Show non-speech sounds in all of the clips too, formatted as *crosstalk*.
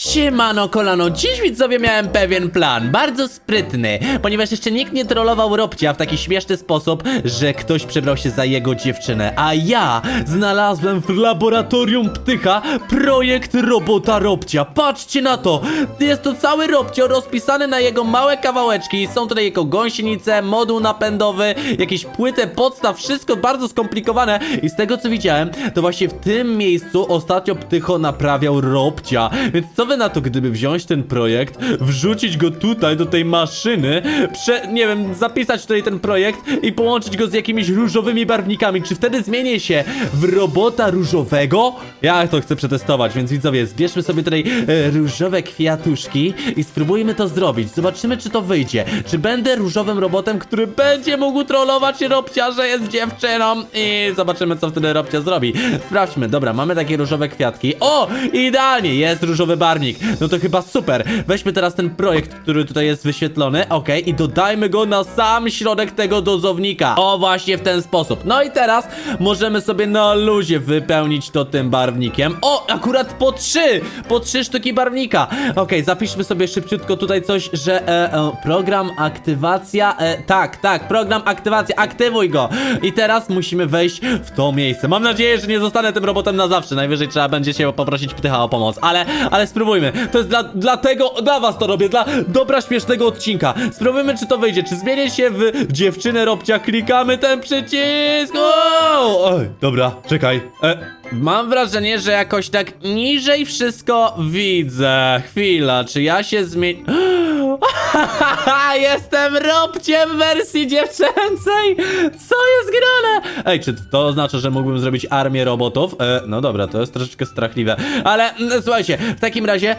Siemano kolano, dziś widzowie miałem pewien plan, bardzo sprytny, ponieważ jeszcze nikt nie trollował Robcia w taki śmieszny sposób, że ktoś przebrał się za jego dziewczynę, a ja znalazłem w laboratorium Ptycha projekt robota Robcia, patrzcie na to, jest to cały Robcio rozpisany na jego małe kawałeczki, są tutaj jego gąsienice, moduł napędowy, jakieś płytę podstaw, wszystko bardzo skomplikowane. I z tego co widziałem, to właśnie w tym miejscu ostatnio Ptycho naprawiał Robcia, więc co wy na to, gdyby wziąć ten projekt, wrzucić go tutaj do tej maszyny, prze, nie wiem, zapisać tutaj ten projekt i połączyć go z jakimiś różowymi barwnikami, czy wtedy zmienię się w robota różowego? Ja to chcę przetestować, więc widzowie, zbierzmy sobie tutaj e, różowe kwiatuszki i spróbujmy to zrobić, zobaczymy czy to wyjdzie, czy będę różowym robotem, który będzie mógł trollować Robcia, że jest dziewczyną? I zobaczymy co wtedy Robcia zrobi. Sprawdźmy, dobra, mamy takie różowe kwiatki, o, idealnie, jest różowy no to chyba super, weźmy teraz ten projekt, który tutaj jest wyświetlony, okej, i dodajmy go na sam środek tego dozownika, o właśnie w ten sposób, no i teraz możemy sobie na luzie wypełnić to tym barwnikiem, o, akurat po trzy, po trzy sztuki barwnika, okej, zapiszmy sobie szybciutko tutaj coś, że e, e, program aktywacja, e, tak, tak, program aktywacja, aktywuj go. I teraz musimy wejść w to miejsce, mam nadzieję, że nie zostanę tym robotem na zawsze, najwyżej trzeba będzie się poprosić ptycha o pomoc, ale, ale spróbujmy, to jest dla, dlatego, dla was to robię, dla dobra śmiesznego odcinka, spróbujmy czy to wyjdzie, czy zmienię się w dziewczynę Robcia, klikamy ten przycisk, wow! Oj, dobra, czekaj, e, mam wrażenie, że jakoś tak niżej wszystko widzę, chwila, czy ja się zmienię... *laughs* Jestem Robciem w wersji dziewczęcej! Co jest grane? Ej, czy to oznacza, że mógłbym zrobić armię robotów? E, no dobra, to jest troszeczkę strachliwe. Ale mm, słuchajcie, w takim razie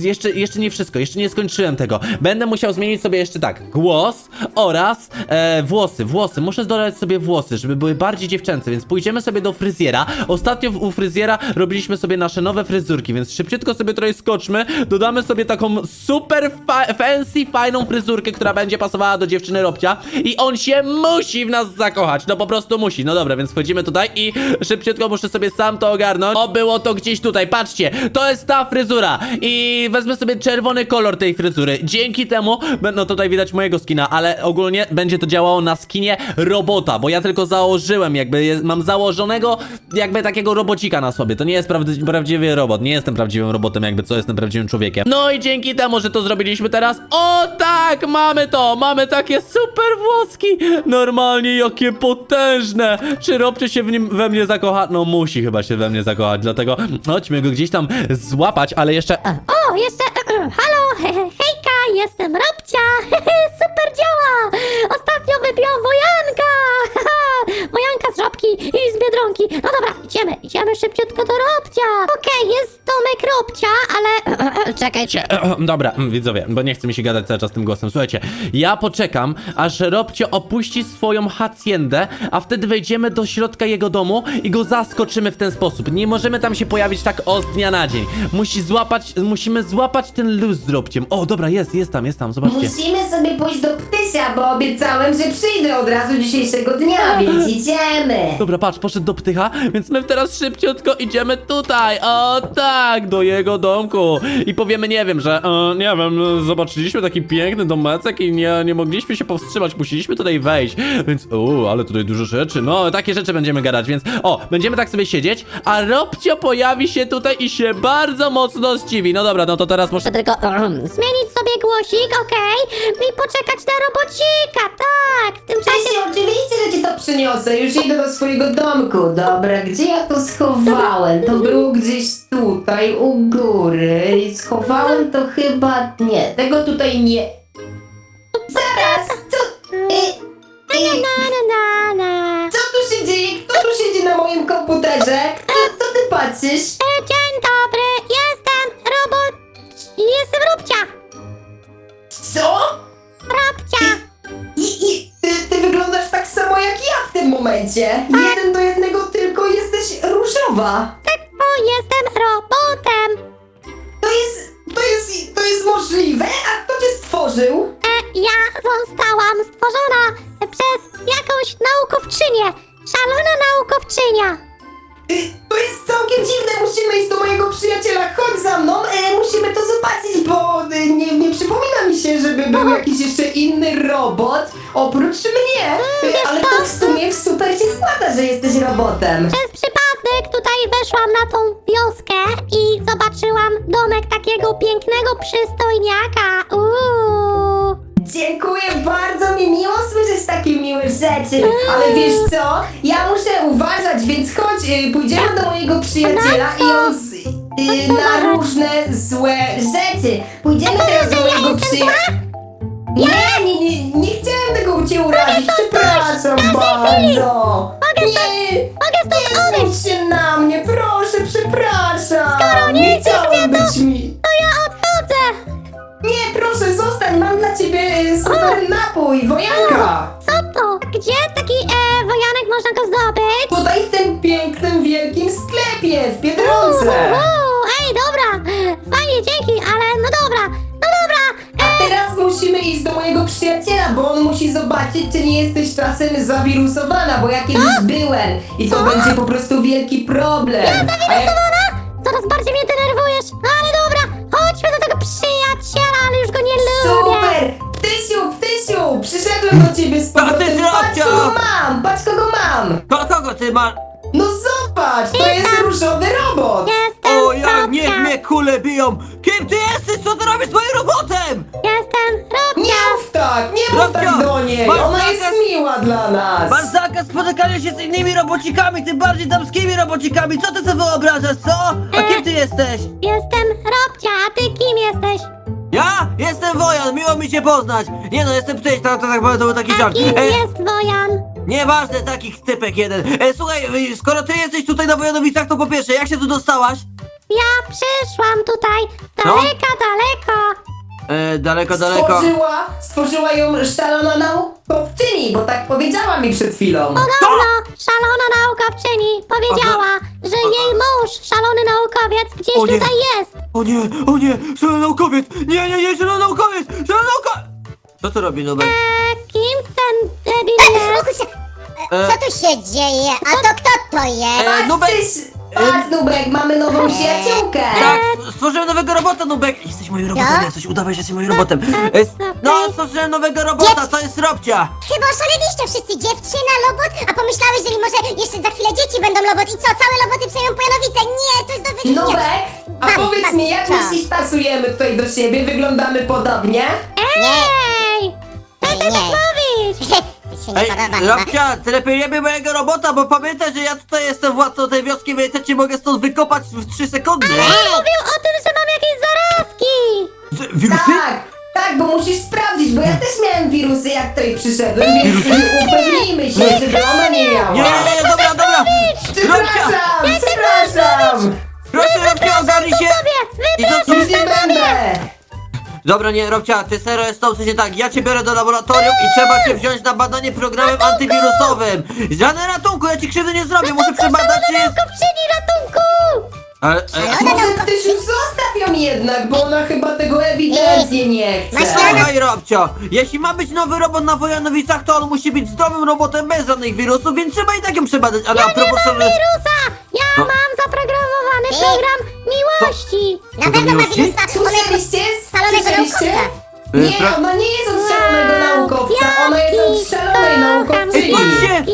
jeszcze, jeszcze nie wszystko, jeszcze nie skończyłem tego. Będę musiał zmienić sobie jeszcze tak, głos oraz e, włosy, włosy. Muszę dodać sobie włosy, żeby były bardziej dziewczęce, więc pójdziemy sobie do fryzjera. Ostatnio u fryzjera robiliśmy sobie nasze nowe fryzurki, więc szybciutko sobie tutaj skoczmy, dodamy sobie taką super fancy, fajną fryzurkę, która będzie pasowała do dziewczyny Robcia i on się musi w nas zakochać, no po prostu musi. No dobra, więc wchodzimy tutaj i szybciutko muszę sobie sam to ogarnąć. O, było to gdzieś tutaj, patrzcie, to jest ta fryzura i wezmę sobie czerwony kolor tej fryzury. Dzięki temu, no tutaj widać mojego skina, ale ogólnie będzie to działało na skinie robota, bo ja tylko założyłem, jakby jest, mam założonego jakby takiego robocika na sobie. To nie jest prawdziwy robot, nie jestem prawdziwym robotem, jakby co jestem prawdziwym człowiekiem. No i dzięki temu, że to zrobiliśmy teraz, o tak, mamy to, mamy takie super włoski, normalnie jakie potężne. Czy Robcie się w nim, we mnie zakocha? No musi chyba się we mnie zakochać, dlatego chodźmy go gdzieś tam złapać, ale jeszcze... O, jeszcze. *clears throat* Halo, *clears throat* jestem Robcia. *laughs* Super działa. Ostatnio wybiłam wojanka. *laughs* Wojanka z żabki i z biedronki. No dobra, idziemy, idziemy szybciutko do Robcia. Okej, jest domek Robcia, ale. *clears throat* Czekaj, Cie- *clears throat* Dobra, *clears throat* widzowie, bo nie chce mi się gadać cały czas tym głosem. Słuchajcie, ja poczekam, aż Robcio opuści swoją haciendę, a wtedy wejdziemy do środka jego domu i go zaskoczymy w ten sposób. Nie możemy tam się pojawić tak o z dnia na dzień. Musi złapać, musimy złapać ten luz z Robciem. O, dobra, jest, jest tam, jest tam, zobaczcie. Musimy sobie pójść do Ptysia, bo obiecałem, że przyjdę od razu dzisiejszego dnia, *laughs* więc idziemy. Dobra, patrz, poszedł do ptycha, więc my teraz szybciutko idziemy tutaj, o tak, do jego domku. I powiemy, nie wiem, że, e, nie wiem, zobaczyliśmy taki piękny domecek i nie, nie mogliśmy się powstrzymać, musieliśmy tutaj wejść, więc, uuu, ale tutaj dużo rzeczy, no, takie rzeczy będziemy gadać, więc, o, będziemy tak sobie siedzieć, a Robcio pojawi się tutaj i się bardzo mocno zdziwi, no dobra, no to teraz muszę... tylko *clears throat* zmienić sobie głosik, okej? I poczekać na robocika, tak. W tym czasie. Ptysiu, oczywiście, że ci to przyniosę. Już idę do swojego domku. Dobra, gdzie ja to schowałem? To było gdzieś tutaj, u góry. I schowałem to chyba... Nie, tego tutaj nie... Zaraz, co... Y, Na, y, na, na, na, na. co tu się dzieje? Kto tu siedzi na moim komputerze? Kto, co ty patrzysz? Momencie. Jeden do jednego, tylko jesteś różowa. Tak, bo jestem robotem. To jest, to jest, to jest możliwe? A kto cię stworzył? E, ja zostałam stworzona przez jakąś naukowczynię. Szalona naukowczynia. Y, To jest całkiem dziwne, musimy iść do mojego przyjaciela, chodź za mną, e, musimy to zobaczyć, bo e, nie, nie przypomina mi się, żeby był jakiś jeszcze inny robot oprócz mnie, e, ale to w sumie super się składa, że jesteś robotem. Przez przypadek. Tutaj weszłam na tą wioskę i zobaczyłam domek takiego pięknego przystojniaka. Uuu. Dziękuję bardzo, mi miło słyszeć takie miłe rzeczy, ale wiesz co, ja muszę uważać, więc chodź, y, pójdziemy do mojego przyjaciela i on z, y, na różne złe rzeczy. Pójdziemy teraz do mojego przyjaciela. Nie, nie, nie, nie chciałem tego cię urazić, przepraszam bardzo. Nie, nie zrób się na mnie, napój, wojanka. Co to? Gdzie taki e, wojanek można go zdobyć? Tutaj w tym pięknym, wielkim sklepie, w Biedronce. Uuu, ej, dobra. Fajnie, dzięki, ale no dobra. No dobra. A teraz musimy iść do mojego przyjaciela, bo on musi zobaczyć, czy nie jesteś czasem zawirusowana, bo ja kiedyś byłem i to będzie po prostu wielki problem. A jak... Coraz bardziej mnie Przyszedłem do ciebie z A ty powrotem. Patrz kogo mam! Patrz kogo mam! Ko- Kogo ty masz? No zobacz! To jest różowy robot! Jestem O, jak niech mnie kule biją! Kim ty jesteś? Co ty robisz z moim robotem? Jestem Nie Robcia. mów tak! Nie mów tak do niej! masz Ona jest zakaz- miła dla nas! Zakaz spotykania się z innymi robocikami, tym bardziej damskimi robocikami! Co ty sobie wyobrażasz, co? A kim ty jesteś? Jestem Robcia, a ty kim jesteś? Ja? Jestem Wojan, miło mi cię poznać! Nie no, jestem ptyś, to, to tak powiem, to był taki A żart. kim E, jest Wojan? nieważne, takich typek jeden. E, słuchaj, e, skoro ty jesteś tutaj na Wojanowicach, to po pierwsze, jak się tu dostałaś? Ja przyszłam tutaj No. daleka, daleko. E, daleko, daleko. Stworzyła, stworzyła ją szalona naukowczyni, bo tak powiedziała mi przed chwilą. Podobno szalona naukowczyni powiedziała, że jej mąż, szalony naukowiec, gdzieś O nie. tutaj jest. O nie, o nie, zielony naukowiec! Nie, nie, nie, zielony naukowiec! Zielony naukowiec! Co tu robi Nubek? E, kim ten debil jest? Co tu się dzieje? A to kto to jest? E, Nubek! Patrz Nubek, mamy nową przyjaciółkę! Tak, stworzyłem nowego robota, Nubek! Jesteś moim robotem, Ja? jesteś, udawaj, że jesteś moim robotem. E, no, stworzyłem nowego robota, to jest Robcia! Chyba oszaleliście wszyscy, dziewczyna, robot, a pomyślałeś, że może jeszcze za chwilę dzieci będą robot i co, całe roboty przejmą Pojanowice? Nie, to jest do wyrzucenia. Nubek, a Mam, powiedz mam, mi, jak co? myślisz, pasujemy tutaj do siebie? Wyglądamy podobnie? Ej! Co ty tak Nie. *laughs* się nie Ej, podoba chyba. Robcia, ty lepiej nie bij mojego robota, bo pamiętaj, że ja tutaj jestem władcą tej wioski, więc ja cię mogę stąd wykopać w 3 sekundy. Mówił o tym, że mam jakieś zarazki. Z- Wirusy? Tak, tak, bo musisz sprawdzić, bo ja też miałem wirusy, jak tutaj przyszedłem, więc upewnijmy się, żeby ona nie miała. Nie, nie, nie, dobra, dobra! Robcia! Przepraszam, przepraszam! Proszę, Robcia, ogarnij się! Dobra, nie, Robcia, ty serio jest to w sensie tak, ja cię biorę do laboratorium i trzeba cię wziąć na badanie programem antywirusowym. Żadne ratunku, ja ci krzywdy nie zrobię, muszę przebadać. Naukowczyni ratunku! Ale, e, Może ktoś już zostaw ją jednak, bo ona chyba tego ewidentnie nie chce. Maślana- Słuchaj, Robcio, jeśli ma być nowy robot na Wojanowicach, to on musi być zdrowym robotem bez żadnych wirusów, więc trzeba i tak ją przebadać. Ale a propos... że- Wirusa! Ja No. mam Ty. program miłości. Na pewno ma miłości? jest Słyszeliście? szalonego Słyszeliście? naukowca. Y, Nie, pra- ona nie jest od szalonego naukowca, ona jest od szalonej Ej, naukowczyni. patrzcie!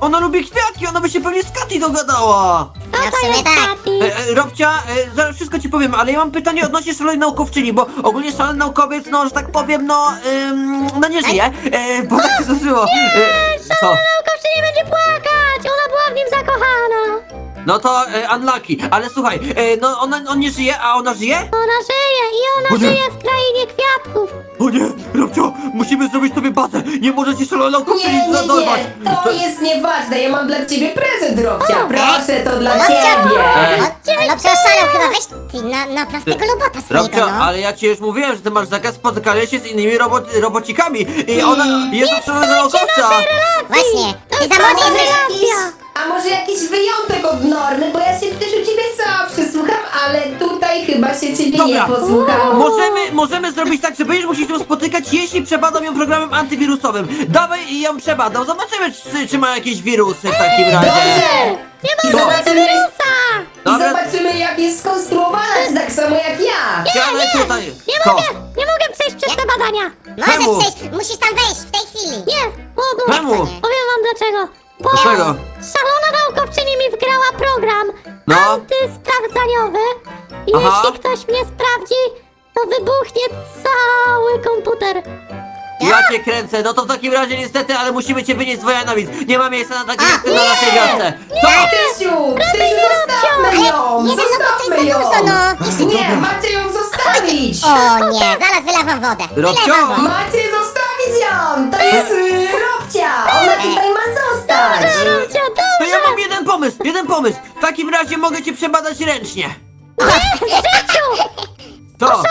Ona lubi kwiatki, ona by się pewnie z Kati dogadała. No w To sumie jest tak. E, e, Robcia, e, zaraz wszystko ci powiem, ale ja mam pytanie odnośnie szalonej naukowczyni, bo ogólnie szalony naukowiec, no, że tak powiem, no, ym, no nie żyje, e, bo tak się zdarzyło. E, co? Naukowczyni będzie płakać! Ona była w nim zakochana. No to e, unlucky, ale słuchaj, e, no ona, on nie żyje, a ona żyje? Ona żyje i ona żyje w krainie kwiatków. O nie, Robcio, musimy zrobić sobie bazę, nie możecie szalonej Nie, nie, zadorwać. nie, to jest nieważne, ja mam dla ciebie prezent, Robcia, O, proszę, to dla ciebie. Ej. No przeoszalał chyba, weź ty na, napraw tego robota swojego, Robcio, no. ale ja ci już mówiłem, że ty masz zakaz spotykania się z innymi robot, robocikami. I ona jest od szalonego naukowca. Właśnie, ty za młody jesteś. A może jakiś wyjątek od normy, bo ja się też u ciebie zawsze słucham, ale tutaj chyba się ciebie Dobra. nie posłucham. Możemy, możemy zrobić tak, że będziesz musisz ją spotykać, jeśli przebadam ją programem antywirusowym. Dawaj i ją przebadam. Zobaczymy, czy, czy ma jakieś wirusy w takim razie. Dobrze! Nie ma żadnego zobaczymy, wirusa! i Dobra. zobaczymy jak jest skonstruowana, tak samo jak ja. Siadaj tutaj. Nie Co? mogę, nie mogę przejść przez te badania. Czemu? Możesz przejść, musisz tam wejść w tej chwili. Nie, Czemu? powiem wam dlaczego. Bo Dlaczego? szalona naukowczyni mi wgrała program No. antysprawdzaniowy i Aha. jeśli ktoś mnie sprawdzi, to wybuchnie cały komputer. Ja cię kręcę, no to w takim razie niestety, ale musimy cię wynieść z Wojanowic. Nie ma miejsca na takie ty na naszej wiosce. Co? Tysiu, Tysiu, zostawmy ją! Robot to Zostawmy ją! dużo, no. Nie, macie ją zostawić! O nie, zaraz wylewam wodę. Robcio! Wylewam wodę. Macie zostawić ją! To jest y, Robcia! Ona tutaj ma E, Robcia, To ja mam jeden pomysł, jeden pomysł. W takim razie mogę cię przebadać ręcznie. Życiu, To.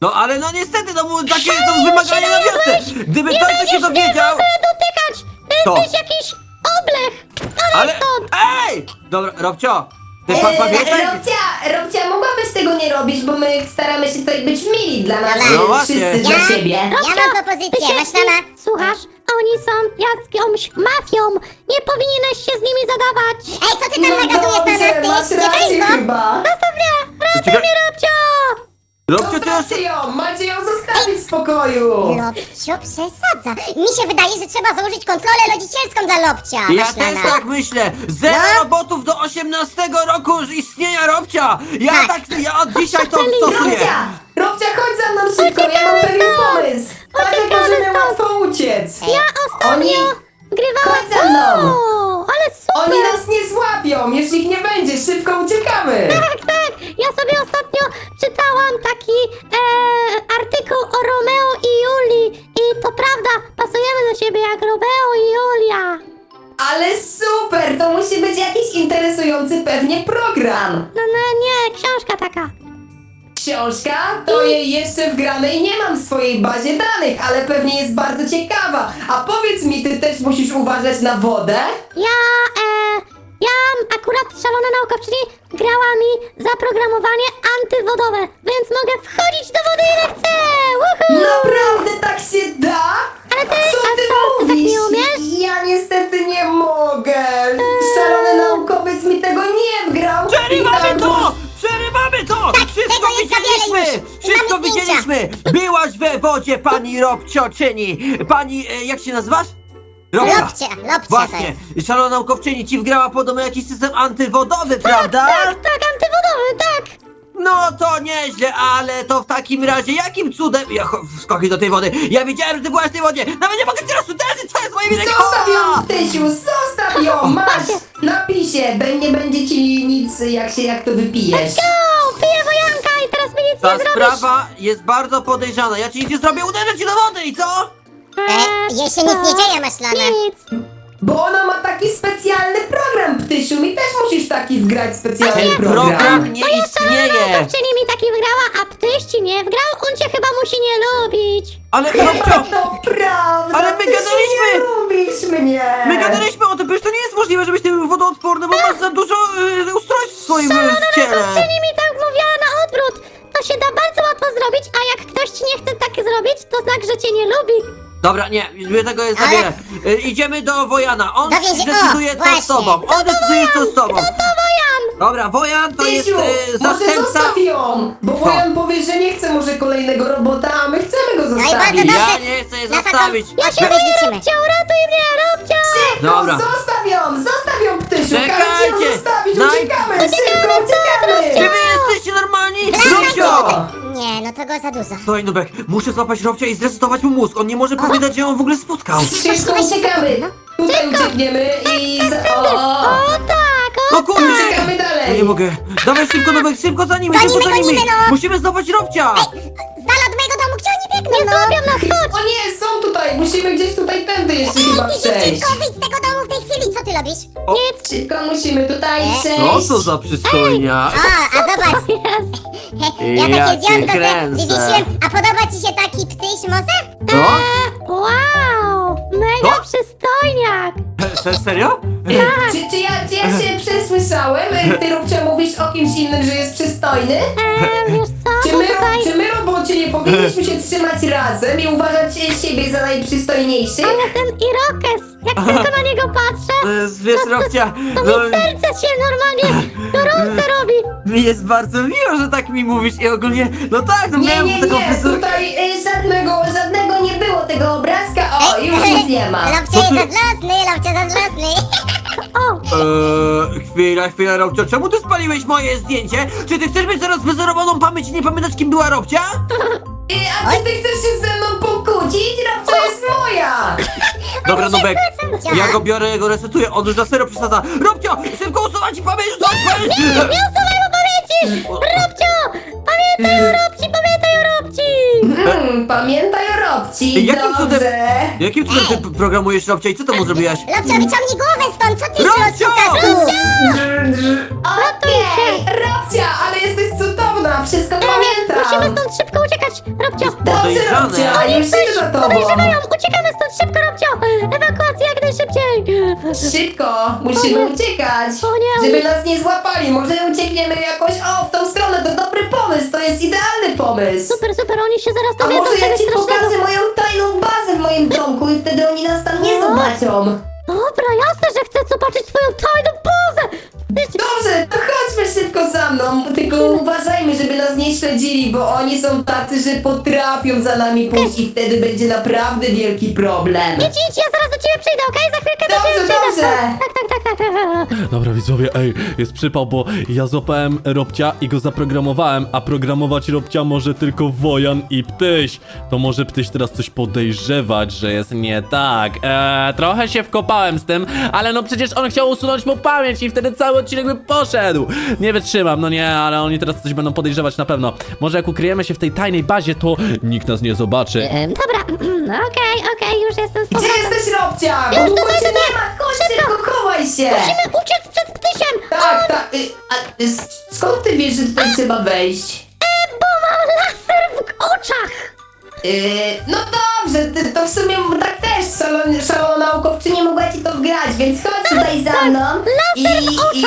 No ale no niestety, no bo takie są wymagania na wiosce. Gdyby ktoś to się dowiedział... Nie dotykać! Ty To. jesteś jakiś oblech! Ale... stąd! Ej! Dobra, Robcio, ty pa, E, pamiętaj... Robcia, Robcia, mogłabyś tego nie robić, bo my staramy się tutaj być mili dla nas, No y, właśnie. wszyscy Ja? dla siebie. Ja mam propozycję, masz mama? Słuchasz? Oni są jakąś mafią! Nie powinieneś się z nimi zadawać! Ej, co ty tam nagadujesz na nas, ty? masz rację chyba. Zostaw mnie! Ratuj mnie, Robcio! Robcio, ty już... Zostawcie ją, macie ją zostawić w spokoju. Lobcio przesadza. Mi się wydaje, że trzeba założyć kontrolę rodzicielską dla Lobcia. Ja Maślana. też tak myślę! Zero No. robotów do 18 roku istnienia Robcia! Ja Tak. tak, ja od dzisiaj to stosuję! Robcia, Robcia, chodź za mną szybko, ja mam pewien pomysł. Patrz jak Uciekamy możemy stąd. łatwo uciec. Ja ostatnio Oni- grywałam... Chodź za mną. O, ale super! Oni nas nie złapią, jeśli ich nie będzie, szybko uciekamy. *laughs* Tak, tak! Ja sobie ostatnio czytałam taki e, artykuł o Romeo i Julii i to prawda, pasujemy do siebie jak Romeo i Julia. Ale super, to musi być jakiś interesujący pewnie program. No, no nie, książka taka. Książka? To jej jeszcze wgranej nie mam w swojej bazie danych, ale pewnie jest bardzo ciekawa. A powiedz mi, ty też musisz uważać na wodę? Ja, e, ja akurat szalona naukowczyni grała mi zaprogramowanie antywodowe, więc mogę wchodzić do wody ile chcę! Woohoo! Naprawdę tak się da? Ale ty- Co a ty co, ty tak mówisz? nie umiesz? Ja niestety nie mogę. Szalony naukowiec mi tego nie wgrał. I tak to! Przerywamy to! Wszystko tego jest za wiele widzieliśmy! już. Wszystko Mamy zdjęcia. widzieliśmy! Byłaś we wodzie, pani Robcioczyni! Pani, e, jak się nazywasz? Robcia. Lobcia to Właśnie, jest. szalona naukowczyni ci wgrała podobno jakiś system antywodowy, prawda? Tak, tak, antywodowy, tak! No to nieźle, ale to w takim razie jakim cudem... Ja cho- skoki do tej wody. Ja wiedziałem, że ty byłaś w tej wodzie. Nawet nie mogę ci raz uderzyć, co jest moim winek. Zostaw ją, Tysiu, zostaw ją, masz! Napisie, be- nie będzie ci nic, jak się, jak to wypijesz. O, piję wojanka i teraz mi nic Ta nie zrobisz! sprawa jest bardzo podejrzana. Ja ci nic nie zrobię, uderzę ci do wody i co? E, jej się nic nie dzieje, Maślana. Nic! Bo ona ma taki specjalny program, Ptysiu, mi też musisz taki wgrać specjalny Ten program. program nie istnieje. Naukowczyni mi taki wgrała, a ptyś ci nie wgrał? On cię chyba musi nie lubić! Ale Robcio, to prawda, Ale my Ptysiu, gadaliśmy! nie lubisz mnie! my gadaliśmy o tym, przecież to nie jest możliwe, żebyś ty był wodoodporny, bo masz za dużo y, ustrojstw w swoim y, ciele. Mi tak mówiła na odwrót! To się da bardzo łatwo zrobić, a jak ktoś ci nie chce tak zrobić, to znak, że cię nie lubi! Dobra, nie, już tego jest za Ale- wiele. Y, idziemy do Wojana. On Do więzi- decyduje co z tobą. On decyduje co z tobą. To Wojan! Dobra, Wojan to jest Tysiu, może zastępca. zostaw ją, bo Wojan powie, że nie chce może kolejnego robota, a my chcemy go No i zostawić. bardzo dobrze. Ja nie chcę jej Na taką- zostawić. Ja się Be- boję, liczymy. Robcia, uratuj mnie, Robcia! Szybko, Dobra. zostaw ją, zostaw ją, Ptysiu, Czekajcie. każcie ją zostawić, Naj- uciekamy, szybko, Nie, no to go za dużo. Słuchaj, Nubek, muszę złapać Robcia i zresetować mu mózg. On nie może pamiętać, że ją w ogóle spotkał. Szybko uciekamy, tutaj uciekniemy i... za- O, o, O tak, o No kurde! uciekamy Ja dalej! nie mogę. Dawaj szybko, Nubek, szybko za nimi, Za szybko za nimi. no. Musimy złapać Robcia. Nie no? złapią nas, chodź! O nie, są tutaj, musimy gdzieś tutaj tędy jeszcze chyba Ej, ty przejść. dziewczynko, wyjdź z tego domu w tej chwili, co ty robisz? Nic! Szybko musimy tutaj E? przejść. Co to za przystojnia? A, a zobacz, *laughs* ja Ja takie cię zdjątko kręcę. sobie wywiesiłem. A podoba ci się taki ptyś może? No? Wow! Mega No. przystojniak! Se- Serio? Czy, czy, ja, czy ja się przesłyszałem? Ty, Robcia, mówisz o kimś innym, że jest przystojny? Eee, wiesz co, Czy bo my, tutaj... czy my robocie, nie powinniśmy się trzymać razem i uważać siebie za najprzystojniejszych? Ale ten Irokes, jak tylko na niego patrzę, E, Wiesz, Robcia, to no, mi serce się normalnie gorące robi. mi jest bardzo miło, że tak mi mówisz i ogólnie, no tak, no Nie, miałem nie, taką nie, tutaj y, żadnego, żadnego nie było tego obrazka. O, już nic nie ma. Lobcia Co jest ty- zazdrosny, Lobcia zazdrosny. O, Eee, chwila, chwila, Robcio, czemu ty spaliłeś moje zdjęcie? Czy ty chcesz mieć zaraz wyzerowaną pamięć i nie pamiętać, kim była Robcia? Y, a czy ty chcesz się ze mną pokłócić? Robcia jest moja! Dobra, Nubek, ja go biorę, ja go resetuję, on już na serio przesadza. Robcio, szybko usuwać pamięć, usuwać pamięć! nie usuwaj mu pamięci! Robcio! Pamiętaj o Robci, pamiętaj o Robci! Hmm, pamiętaj o Robci, Jakim cudem- dobrze. Jakim cudem ty p- programujesz Robcia i co temu zrobiłaś? Lobcia, wyciągnij głowę stąd, co ty Robcio! szukasz tu? Okej, Robcia, ale jesteś cudowna, wszystko pamiętam. Musimy stąd szybko uciekać, Robcio! Dobrze, Podejrzane. Robcia, już idę za tobą. Podejrzewają! Uciekamy stąd szybko, Robcio! Ewakuacja jak najszybciej! Szybko, musimy O nie. uciekać, O nie, żeby oni- nas nie złapali. Może uciekniemy jakoś, o, w tą stronę, to dobry pomysł, to jest idealny pomysł. Super, super, oni się zaraz A dowiedzą może ja ci pokażę moją tajną bazę w moim domku i wtedy oni nas tam nie No. zobaczą. Dobra, jasne, że chcę zobaczyć twoją tajną szybko za mną, tylko uważajmy, żeby nas nie śledzili, bo oni są tacy, że potrafią za nami pójść i wtedy będzie naprawdę wielki problem. Idź, idź, ja zaraz do ciebie przyjdę, okej? Za chwilkę do Dobrze, ciebie przyjdę. dobrze. Tak, tak, tak, tak, tak. Dobra widzowie, ej, jest przypał, bo ja złapałem Robcia i go zaprogramowałem, a programować Robcia może tylko Wojan i Ptyś. To może Ptyś teraz coś podejrzewać, że jest nie tak. Eee, trochę się wkopałem z tym, ale no przecież on chciał usunąć mu pamięć i wtedy cały odcinek by poszedł. Nie wytrzymam, no nie, ale oni teraz coś będą podejrzewać na pewno. Może jak ukryjemy się w tej tajnej bazie, to nikt nas nie zobaczy. Em, Dobra, *clears throat* no okej, okej, już jestem z Gdzie powrotem. jesteś, Robcia? Już długo tutaj, cię tutaj. nie ma, chodź szybko, chowaj się! Musimy uciec przed ptysiem! Tak, tak, y, a y, s- skąd ty wiesz, że tutaj trzeba wejść? Bo mam laser w oczach! Yy, no dobrze, ty, to w sumie tak też szalon, szalona naukowczyni mogła ci to wgrać, więc chodź tutaj za mną. I, i,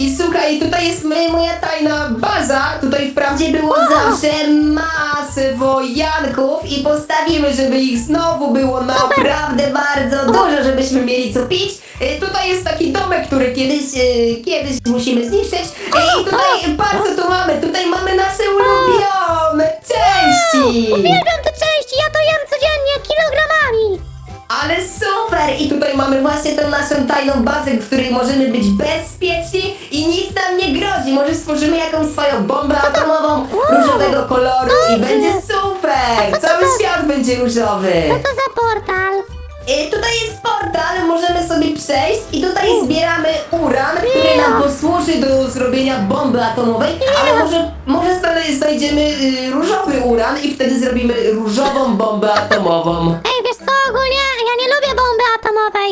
I słuchaj, tutaj jest moja tajna baza. Tutaj wprawdzie było zawsze masę wojanków i postawimy, żeby ich znowu było naprawdę bardzo dużo, żebyśmy mieli co pić. Yy, tutaj jest taki domek, który kiedyś, yy, kiedyś musimy zniszczyć. I tutaj, patrz co tu mamy, tutaj mamy nasze ulubione części. Uwielbiam te części, ja to jem codziennie kilogramami! Ale super! I tutaj mamy właśnie tę naszą tajną bazę, w której możemy być bezpieczni i nic nam nie grozi. Może stworzymy jakąś swoją bombę atomową różowego koloru i będzie super! Cały świat będzie różowy. Co to za portal? I tutaj jest portal, możemy sobie przejść i tutaj zbieramy uran, który nam posłuży do zrobienia bomby atomowej, ale może, może znajdziemy y, różowy uran i wtedy zrobimy różową bombę atomową. Ej, wiesz co, ogólnie ja nie lubię bomby atomowej.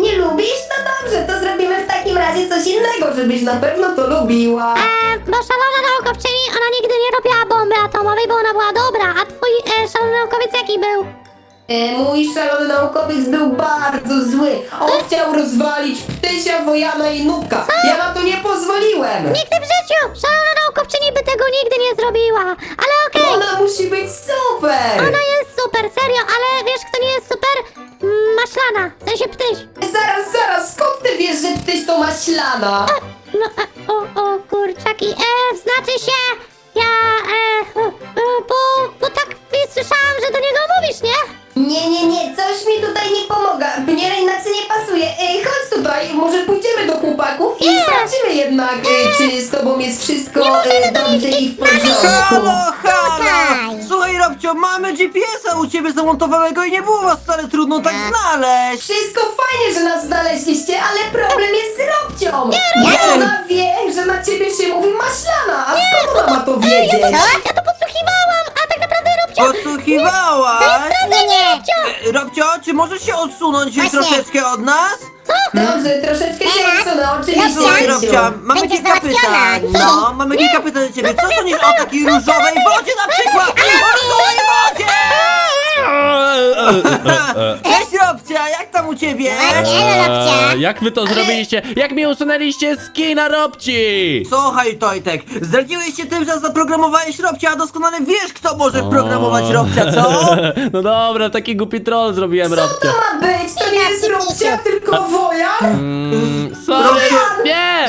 Nie lubisz? No dobrze, to zrobimy w takim razie coś innego, żebyś na pewno to lubiła. E, bo szalona naukowczyni, ona nigdy nie robiła bomby atomowej, bo ona była dobra, a twój e, szalony naukowiec jaki był? E, mój szalony naukowiec był bardzo zły. On chciał rozwalić Ptysia, Wojana i Nubka. Ja na to nie pozwoliłem. Nigdy w życiu! Szalona naukowczyni by tego nigdy nie zrobiła! Ale okej, Ona musi być super. ona jest super, serio, ale wiesz kto nie jest super? Mm, Maślana, w sensie ptyś. Zaraz, zaraz, skąd ty wiesz, że Ptyś to maślana? No, e, o, o, kurczaki, e, znaczy się, ja, e, e, bo, bo tak słyszałam, że do niego mówisz, nie? Nie, nie, nie, coś mi tutaj nie pomaga. Nie, inaczej nie pasuje. Ej, chodź tutaj, może pójdziemy do chłopaków i Nie. sprawdzimy jednak, e, czy z tobą jest wszystko e, dobrze i w porządku. Halo, halo! Tutaj. Słuchaj, Robcio, mamy GPS-a u ciebie zamontowanego i nie było was wcale trudno tak znaleźć. Wszystko fajnie, że nas znaleźliście, ale problem jest z Robcią! Nie, Ona wie, że na ciebie się mówi maślana, a skąd ona ma to wiedzieć? Ja to podsłuchiwałam, Podsłuchiwałaś? Nie, nie. E, Robcio, czy możesz się odsunąć Właśnie. troszeczkę od nas? Dobrze, troszeczkę się Teraz? odsunę, oczywiście. Słuchaj, Robcia, mamy Będziesz kilka załatwiona. pytań. No, mamy kilka pytań do ciebie. Co sądzisz o takiej różowej wodzie na przykład? O różowej wodzie! *laughs* Cześć, Robcia! Jak tam u ciebie? Właśnie, no Robcia. Eee, jak wy to zrobiliście? Jak mi usunęliście skina Robci? Słuchaj, Tojtek, zdradziłeś się tym, że zaprogramowałeś Robcia, a doskonale wiesz, kto może programować Robcia, co? *laughs* No dobra, taki głupi troll zrobiłem Co Robcia. to ma być? To nie jest Robcia, tylko Wojan? Mm, sorry. Nie!